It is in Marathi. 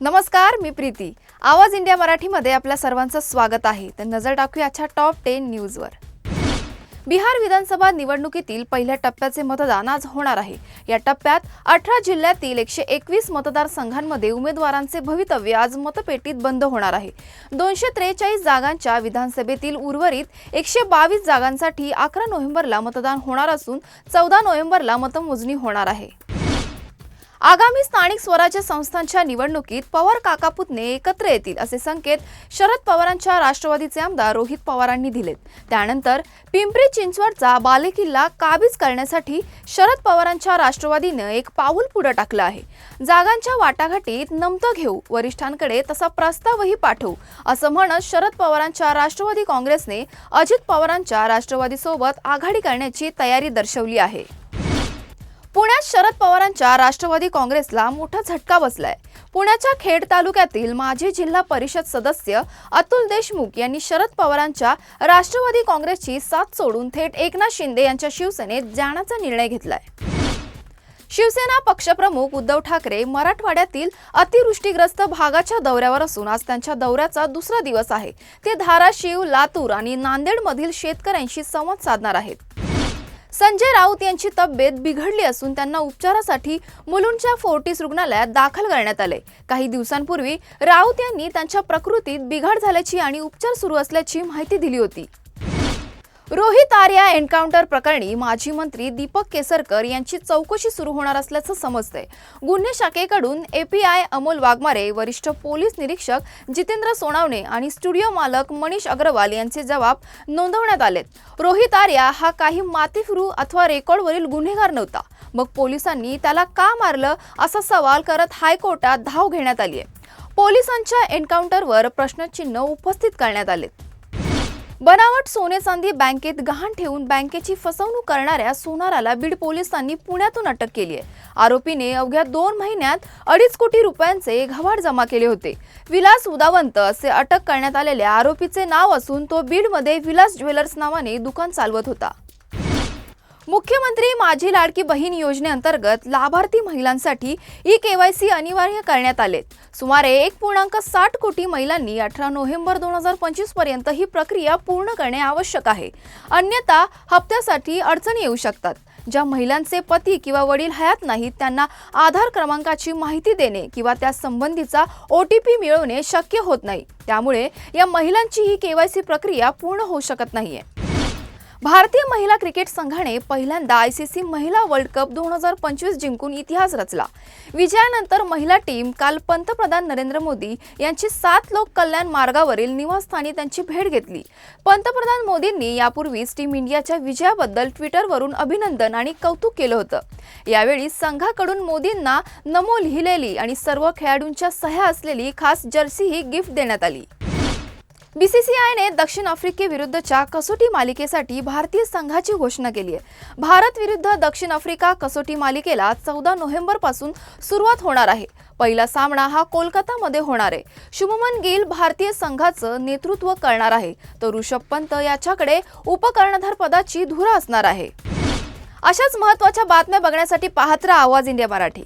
नमस्कार मी प्रीती. आवाज इंडिया मराठीमध्ये आपल्या सर्वांचं स्वागत आहे. तर नजर टाकूया आजच्या टॉप टेन न्यूजवर बिहार विधानसभा निवडणुकीतील पहिल्या टप्प्याचे मतदान आज होणार आहे. या टप्प्यात अठरा जिल्ह्यातील एकशे एकवीस मतदारसंघांमध्ये उमेदवारांचे भवितव्य आज मतपेटीत बंद होणार आहे. दोनशे त्रेचाळीस जागांच्या विधानसभेतील उर्वरित एकशे बावीस जागांसाठी अकरा नोव्हेंबरला मतदान होणार असून चौदा नोव्हेंबरला मतमोजणी होणार आहे. आगामी स्थानिक स्वराज्य संस्थांच्या निवडणुकीत पवार काकापुतणे एकत्र येतील असे संकेत शरद पवारांच्या राष्ट्रवादीचे आमदार रोहित पवारांनी दिलेत. त्यानंतर पिंपरी चिंचवडचा बालेकिल्ला काबीज करण्यासाठी शरद पवारांच्या राष्ट्रवादीनं एक पाऊल पुढे टाकलं आहे. जागांच्या वाटाघाटीत नमतं घेऊ वरिष्ठांकडे तसा प्रस्तावही पाठवू असं म्हणत शरद पवारांच्या राष्ट्रवादी काँग्रेसने अजित पवारांच्या राष्ट्रवादीसोबत आघाडी करण्याची तयारी दर्शवली आहे. पुण्यात शरद पवारांच्या राष्ट्रवादी काँग्रेसला मोठा झटका बसलाय. पुण्याच्या खेड तालुक्यातील माजी जिल्हा परिषद सदस्य अतुल देशमुख यांनी शरद पवारांच्या राष्ट्रवादी काँग्रेसची साथ सोडून थेट एकनाथ शिंदे यांच्या शिवसेनेत जाण्याचा निर्णय घेतलाय. शिवसेना पक्षप्रमुख उद्धव ठाकरे मराठवाड्यातील अतिवृष्टीग्रस्त भागाच्या दौऱ्यावर असून आज त्यांच्या दौऱ्याचा दुसरा दिवस आहे. ते धाराशिव लातूर आणि नांदेडमधील शेतकऱ्यांशी संवाद साधणार आहेत. संजय राऊत यांची तब्येत बिघडली असून त्यांना उपचारासाठी मुलुंडच्या फोर्टिस रुग्णालयात दाखल करण्यात आले. काही दिवसांपूर्वी राऊत यांनी त्यांच्या प्रकृतीत बिघाड झाल्याची आणि उपचार सुरू असल्याची माहिती दिली होती. रोहित आर्या एन्काउंटर प्रकरणी माजी मंत्री दीपक केसरकर यांची चौकशी सुरू होणार असल्याचं समजतंय. गुन्हे शाखेकडून एपीआय अमोल वाघमारे वरिष्ठ पोलीस निरीक्षक जितेंद्र सोनावणे आणि स्टुडिओ मालक मनीष अग्रवाल यांचे जबाब नोंदवण्यात आलेत. रोहित आर्या हा काही मातीफिरू अथवा रेकॉर्डवरील गुन्हेगार नव्हता. मग पोलिसांनी त्याला का मारलं असा सवाल करत हायकोर्टात धाव घेण्यात आली आहे पोलिसांच्या एन्काउंटरवर प्रश्नचिन्ह उपस्थित करण्यात आलेत. बनावट सोने चांदी बँकेत गहाण ठेवून बँकेची फसवणूक करणाऱ्या सोनाराला बीड पोलिसांनी पुण्यातून अटक केली आहे. आरोपीने अवघ्या दोन महिन्यात अडीच कोटी रुपयांचे घवाड जमा केले होते. विलास उदावंत असे अटक करण्यात आलेल्या आरोपीचे नाव असून तो बीडमध्ये विलास ज्वेलर्स नावाने दुकान चालवत होता. मुख्यमंत्री माझी लाडकी बहीण योजनेअंतर्गत लाभार्थी महिलांसाठी ई केवायसी अनिवार्य करण्यात आले सुमारे एक पूर्णांक साठ कोटी महिलांनी अठरा नोव्हेंबर दोन हजार पंचवीसपर्यंत ही प्रक्रिया पूर्ण करणे आवश्यक आहे. अन्यथा हप्त्यासाठी अडचणी येऊ शकतात. ज्या महिलांचे पती किंवा वडील हयात नाहीत त्यांना आधार क्रमांकाची माहिती देणे किंवा त्या संबंधीचा ओ टी पी मिळवणे शक्य होत नाही. त्यामुळे या महिलांची ही केवायसी प्रक्रिया पूर्ण होऊ शकत नाहीये. भारतीय महिला क्रिकेट संघाने पहिल्यांदा आय सी सी महिला वर्ल्ड कप दोन हजार पंचवीस जिंकून इतिहास रचला. विजयानंतर महिला टीम काल पंतप्रधान नरेंद्र मोदी यांची सात लोक कल्याण मार्गावरील निवासस्थानी त्यांची भेट घेतली. पंतप्रधान मोदींनी यापूर्वीच टीम इंडियाच्या विजयाबद्दल ट्विटरवरून अभिनंदन आणि कौतुक केलं होतं. यावेळी संघाकडून मोदींना नमो लिहिलेली आणि सर्व खेळाडूंच्या सह्या असलेली खास जर्सीही गिफ्ट देण्यात आली. बीसीसीआयने दक्षिण आफ्रिकेविरुद्धच्या कसोटी मालिकेसाठी भारतीय संघाची घोषणा केली आहे. भारत विरुद्ध दक्षिण आफ्रिका कसोटी मालिकेला चौदा नोव्हेंबरपासून सुरुवात होणार आहे. पहिला सामना हा कोलकातामध्ये होणार आहे. शुभमन गिल भारतीय संघाचं नेतृत्व करणार आहे. तर ऋषभ पंत याच्याकडे उपकर्णधार पदाची धुरा असणार आहे. अशाच महत्त्वाच्या बातम्या बघण्यासाठी पाहत आवाज इंडिया मराठी.